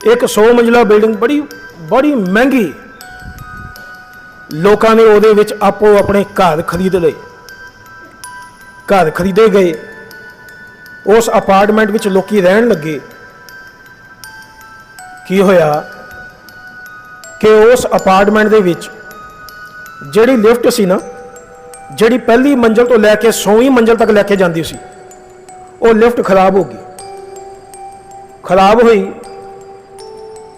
ਇੱਕ 100 ਮੰਜ਼ਲਾ ਬਿਲਡਿੰਗ ਬੜੀ ਬੜੀ ਮਹਿੰਗੀ। ਲੋਕਾਂ ਨੇ ਉਹਦੇ ਵਿੱਚ ਆਪੋ ਆਪਣੇ ਘਰ ਖਰੀਦ ਲਏ। ਘਰ ਖਰੀਦੇ ਗਏ। ਉਸ ਅਪਾਰਟਮੈਂਟ ਵਿੱਚ ਲੋਕੀ ਰਹਿਣ ਲੱਗੇ। ਕੀ ਹੋਇਆ? ਕਿ ਉਸ ਅਪਾਰਟਮੈਂਟ ਦੇ ਵਿੱਚ ਜਿਹੜੀ ਲਿਫਟ ਸੀ ਨਾ, ਜਿਹੜੀ ਪਹਿਲੀ ਮੰਜ਼ਲ ਤੋਂ ਲੈ ਕੇ 100ਵੀਂ ਮੰਜ਼ਲ ਤੱਕ ਲੈ ਕੇ ਜਾਂਦੀ ਸੀ, ਉਹ ਲਿਫਟ ਖਰਾਬ ਹੋ ਗਈ। ਖਰਾਬ ਹੋਈ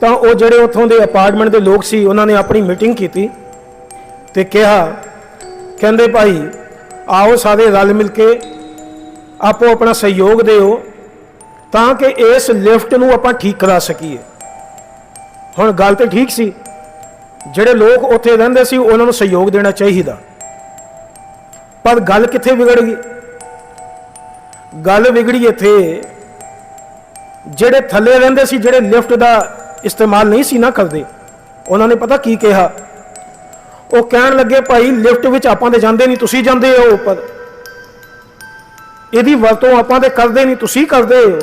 ਤਾਂ ਉਹ ਜਿਹੜੇ ਉੱਥੋਂ ਦੇ ਅਪਾਰਟਮੈਂਟ ਦੇ ਲੋਕ ਸੀ, ਉਹਨਾਂ ਨੇ ਆਪਣੀ ਮੀਟਿੰਗ ਕੀਤੀ ਤੇ ਕਿਹਾ, ਕਹਿੰਦੇ ਭਾਈ, ਆਓ ਸਾਰੇ ਰਲ ਮਿਲ ਕੇ ਆਪੋ ਆਪਣਾ ਸਹਿਯੋਗ ਦਿਓ ਤਾਂ ਕਿ ਇਸ ਲਿਫਟ ਨੂੰ ਆਪਾਂ ਠੀਕ ਕਰਾ ਸਕੀਏ। ਹੁਣ ਗੱਲ ਤੇ ਠੀਕ ਸੀ, ਜਿਹੜੇ ਲੋਕ ਉੱਥੇ ਰਹਿੰਦੇ ਸੀ, ਉਹਨਾਂ ਨੂੰ ਸਹਿਯੋਗ ਦੇਣਾ ਚਾਹੀਦਾ। ਪਰ ਗੱਲ ਕਿੱਥੇ ਵਿਗੜ ਗਈ? ਗੱਲ ਵਿਗੜੀ ਇੱਥੇ, ਜਿਹੜੇ ਥੱਲੇ ਰਹਿੰਦੇ ਸੀ, ਜਿਹੜੇ ਲਿਫਟ ਦਾ ਇਸਤੇਮਾਲ ਨਹੀਂ ਸੀ ਨਾ ਕਰਦੇ। ਉਹਨਾਂ ਨੇ ਪਤਾ ਕੀ ਕਿਹਾ? ਉਹ ਕਹਿਣ ਲੱਗੇ, ਭਾਈ, ਲਿਫਟ ਵਿੱਚ ਆਪਾਂ ਤੇ ਜਾਂਦੇ ਨਹੀਂ, ਤੁਸੀਂ ਜਾਂਦੇ ਹੋ ਉੱਪਰ। ਇਹਦੀ ਵਰਤੋਂ ਆਪਾਂ ਤੇ ਕਰਦੇ ਨਹੀਂ, ਤੁਸੀਂ ਕਰਦੇ ਹੋ।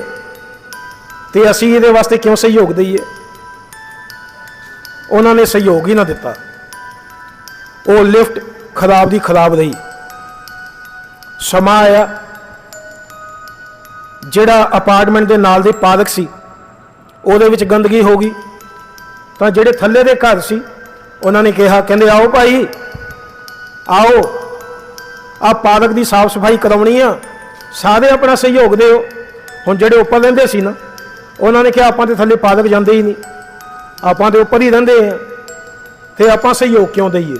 ਤੇ ਅਸੀਂ ਇਹਦੇ ਵਾਸਤੇ ਕਿਉਂ ਸਹਿਯੋਗ ਦਈਏ? ਉਹਨਾਂ ਨੇ ਸਹਿਯੋਗ ਹੀ ਨਾ ਦਿੱਤਾ। ਉਹ ਲਿਫਟ ਖਰਾਬ ਦੀ ਖਰਾਬ ਰਹੀ। ਸਮਾਂ ਆਇਆ, ਜਿਹੜਾ ਅਪਾਰਟਮੈਂਟ ਦੇ ਨਾਲ ਦੇ ਪਾਰਕ ਸੀ। ਉਹਦੇ ਵਿੱਚ ਗੰਦਗੀ ਹੋ ਗਈ। ਤਾਂ ਜਿਹੜੇ ਥੱਲੇ ਦੇ ਘਰ ਸੀ, ਉਹਨਾਂ ਨੇ ਕਿਹਾ, ਕਹਿੰਦੇ, ਆਓ ਭਾਈ, ਆਓ। ਆ ਪਾਰਕ ਦੀ ਸਾਫ਼ ਸਫ਼ਾਈ ਕਰਾਉਣੀ ਆ। ਸਾਰੇ ਆਪਣਾ ਸਹਿਯੋਗ ਦਿਓ। ਹੁਣ ਜਿਹੜੇ ਉੱਪਰ ਰਹਿੰਦੇ ਸੀ ਨਾ, ਉਹਨਾਂ ਨੇ ਕਿਹਾ, ਆਪਾਂ ਤੇ ਥੱਲੇ ਪਾਰਕ ਜਾਂਦੇ ਹੀ ਨਹੀਂ। ਆਪਾਂ ਤੇ ਉੱਪਰ ਹੀ ਰਹਿੰਦੇ ਆ। ਤੇ ਆਪਾਂ ਸਹਿਯੋਗ ਕਿਉਂ ਦਈਏ?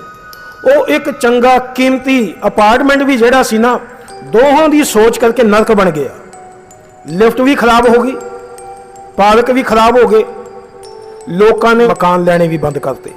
ਉਹ ਇੱਕ ਚੰਗਾ ਕੀਮਤੀ ਅਪਾਰਟਮੈਂਟ ਵੀ ਜਿਹੜਾ ਸੀ ਨਾ, ਦੋਹਾਂ ਦੀ ਸੋਚ ਕਰਕੇ ਨਰਕ ਬਣ ਗਿਆ। ਲਿਫਟ ਵੀ ਖਰਾਬ ਹੋ ਗਈ। ਪਾਲਕ ਵੀ ਖਰਾਬ ਹੋ ਗਏ। ਲੋਕਾਂ ਨੇ ਮਕਾਨ ਲੈਣੇ ਵੀ ਬੰਦ ਕਰਤੇ